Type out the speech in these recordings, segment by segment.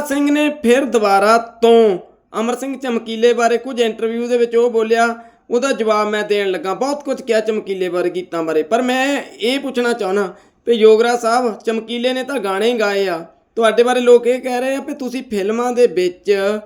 ਸਿੰਘ ਨੇ ਫਿਰ ਦੁਬਾਰਾ ਤੋਂ ਅਮਰ ਸਿੰਘ ਚਮਕੀਲੇ ਬਾਰੇ ਕੁਝ ਇੰਟਰਵਿਊ ਦੇ ਵਿੱਚ ਉਹ ਬੋਲਿਆ ਉਹਦਾ ਜਵਾਬ ਮੈਂ ਦੇਣ ਲੱਗਾ। ਬਹੁਤ ਕੁਝ ਕਿਹਾ ਚਮਕੀਲੇ ਬਾਰੇ ਗੀਤਾਂ ਬਾਰੇ। ਪਰ ਮੈਂ ਇਹ ਪੁੱਛਣਾ ਚਾਹਣਾ ਵੀ ਯੋਗਰਾ ਸਾਹਿਬ ਚਮਕੀਲੇ ਨੇ ਤਾਂ ਗਾਣੇ ਗਾਏ ਆ। ਤੁਹਾਡੇ ਬਾਰੇ ਲੋਕ ਇਹ ਕਹਿ ਰਹੇ ਆ ਵੀ ਤੁਸੀਂ ਫਿਲਮਾਂ ਦੇ ਵਿੱਚ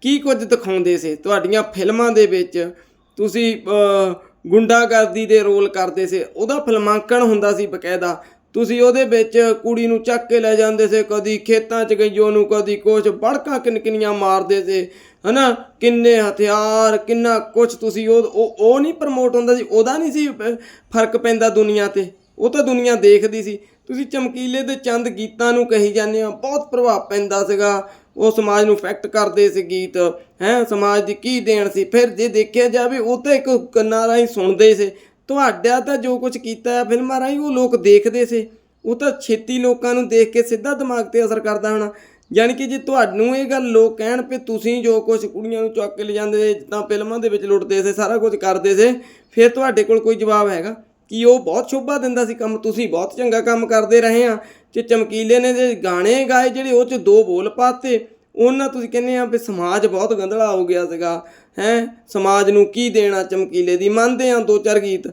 ਕੀ ਕੁਝ ਦਿਖਾਉਂਦੇ ਸੀ? ਤੁਹਾਡੀਆਂ ਫਿਲਮਾਂ ਦੇ ਵਿੱਚ ਤੁਸੀਂ ਅਹ, ਗੁੰਡਾਗਰਦੀ ਦੇ ਰੋਲ ਕਰਦੇ ਸੀ। ਉਹਦਾ ਫਿਲਮਾਂਕਣ ਹੁੰਦਾ ਸੀ ਬਕਾਇਦਾ। ਤੁਸੀਂ ਉਹਦੇ ਵਿੱਚ ਕੁੜੀ ਨੂੰ ਚੱਕ ਕੇ ਲੈ ਜਾਂਦੇ ਸੀ, ਕਦੀ ਖੇਤਾਂ 'ਚ ਗਈਓ ਨੂੰ ਕਦੀ ਕੁਛ ਬੜਕਾਂ ਕਿਨਕਿਨੀਆਂ ਮਾਰਦੇ ਸੀ, ਹਨਾ? ਕਿੰਨੇ ਹਥਿਆਰ, ਕਿੰਨਾ ਕੁਛ ਤੁਸੀਂ ਉਹ ਉਹ ਨਹੀਂ ਪ੍ਰਮੋਟ ਹੁੰਦਾ ਸੀ, ਉਹਦਾ ਨਹੀਂ ਸੀ ਫ਼ਰਕ ਪੈਂਦਾ ਦੁਨੀਆ ਤੇ। ਉਹ ਤਾਂ ਦੁਨੀਆ ਦੇਖਦੀ ਸੀ। ਤੁਸੀਂ ਚਮਕੀਲੇ ਦੇ ਚੰਦ ਗੀਤਾਂ ਨੂੰ ਕਹੀ ਜਾਂਦੇ ਆ ਬਹੁਤ ਪ੍ਰਭਾਵ ਪੈਂਦਾ ਸੀਗਾ। ਉਹ ਸਮਾਜ ਨੂੰ ਇਫੈਕਟ ਕਰਦੇ ਸੀ ਗੀਤ, ਹੈ? ਸਮਾਜ ਦੀ ਕੀ ਦੇਣ ਸੀ? ਫਿਰ ਜੇ ਦੇਖਿਆ ਜਾਵੇ, ਉਹ ਤਾਂ ਇੱਕ ਕੰਨਾਂ ਰਾਹੀਂ ਸੁਣਦੇ ਸੀ। ਤੁਹਾਡਾ ਤਾਂ ਜੋ ਕੁਝ ਕੀਤਾ ਹੈ ਫਿਲਮਾਂ ਰਾਹੀਂ, ਉਹ ਲੋਕ ਦੇਖਦੇ ਸੀ। ਉਹ ਤਾਂ ਛੇਤੀ ਲੋਕਾਂ ਨੂੰ ਦੇਖ ਕੇ ਸਿੱਧਾ ਦਿਮਾਗ ਤੇ ਅਸਰ ਕਰਦਾ ਹੋਣਾ। ਯਾਨੀ ਕਿ ਜੇ ਤੁਹਾਨੂੰ ਇਹ ਗੱਲ ਲੋਕ ਕਹਿਣ ਵੀ ਤੁਸੀਂ ਜੋ ਕੁਝ ਕੁੜੀਆਂ ਨੂੰ ਚੁੱਕ ਕੇ ਲਿਜਾਂਦੇ ਤਾਂ ਫਿਲਮਾਂ ਦੇ ਵਿੱਚ ਲੁੱਟਦੇ ਸੀ, ਸਾਰਾ ਕੁਝ ਕਰਦੇ ਸੀ, ਫਿਰ ਤੁਹਾਡੇ ਕੋਲ ਕੋਈ ਜਵਾਬ ਹੈਗਾ? ਕਿ ਉਹ ਬਹੁਤ ਸ਼ੋਭਾ ਦਿੰਦਾ ਸੀ ਕੰਮ? ਤੁਸੀਂ ਬਹੁਤ ਚੰਗਾ ਕੰਮ ਕਰਦੇ ਰਹੇ ਆ। ਤੇ ਚਮਕੀਲੇ ਨੇ ਜੇ ਗਾਣੇ ਗਾਏ ਜਿਹੜੇ ਉਹ ਚ ਦੋ ਬੋਲ ਪਾਤੇ ਉਹਨਾਂ ਤੁਸੀਂ ਕਹਿੰਦੇ ਆ ਵੀ ਸਮਾਜ ਬਹੁਤ ਗੰਧਲਾ ਹੋ ਗਿਆ ਸੀਗਾ, ਹੈ? ਸਮਾਜ ਨੂੰ ਕੀ ਦੇਣਾ ਚਮਕੀਲੇ ਦੀ? ਮੰਨਦੇ ਆ ਦੋ ਚਾਰ ਗੀਤ।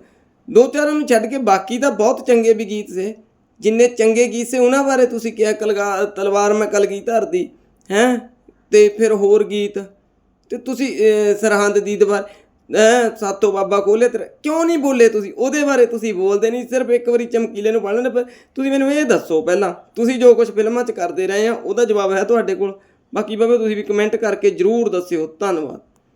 ਦੋ ਚਾਰਾਂ ਨੂੰ ਛੱਡ ਕੇ ਬਾਕੀ ਤਾਂ ਬਹੁਤ ਚੰਗੇ ਵੀ ਗੀਤ ਸੀ। ਜਿੰਨੇ ਚੰਗੇ ਗੀਤ ਸੀ ਉਹਨਾਂ ਬਾਰੇ ਤੁਸੀਂ ਕਿਹਾ ਕਲਗਾ, ਤਲਵਾਰ ਮੈਂ ਕਲਗੀ ਧਰਦੀ ਹੈ? ਤੇ ਫਿਰ ਹੋਰ ਗੀਤ। ਤੇ ਤੁਸੀਂ ਸਰਹੰਦ ਦੀ ਦੀਵਾਰ ਐ ਸਾਤੋ ਬਾਬਾ ਕੋਲੇ ਤੇ ਕਿਉਂ ਨਹੀਂ ਬੋਲੇ ਤੁਸੀਂ? ਉਹਦੇ ਬਾਰੇ ਤੁਸੀਂ ਬੋਲਦੇ ਨਹੀਂ, ਸਿਰਫ ਇੱਕ ਵਾਰੀ ਚਮਕੀਲੇ ਨੂੰ ਪੜ੍ਹ ਲੈਣ ਪਰ ਤੁਸੀਂ ਮੈਨੂੰ ਇਹ ਦੱਸੋ ਪਹਿਲਾਂ, ਤੁਸੀਂ ਜੋ ਕੁਝ ਫਿਲਮਾਂ 'ਚ ਕਰਦੇ ਰਹੇ ਆ, ਉਹਦਾ ਜਵਾਬ ਹੈ ਤੁਹਾਡੇ ਕੋਲ। ਬਾਕੀ ਬਾਬੇ ਤੁਸੀਂ ਵੀ ਕਮੈਂਟ ਕਰਕੇ ਜਰੂਰ ਦੱਸਿਓ। ਧੰਨਵਾਦ।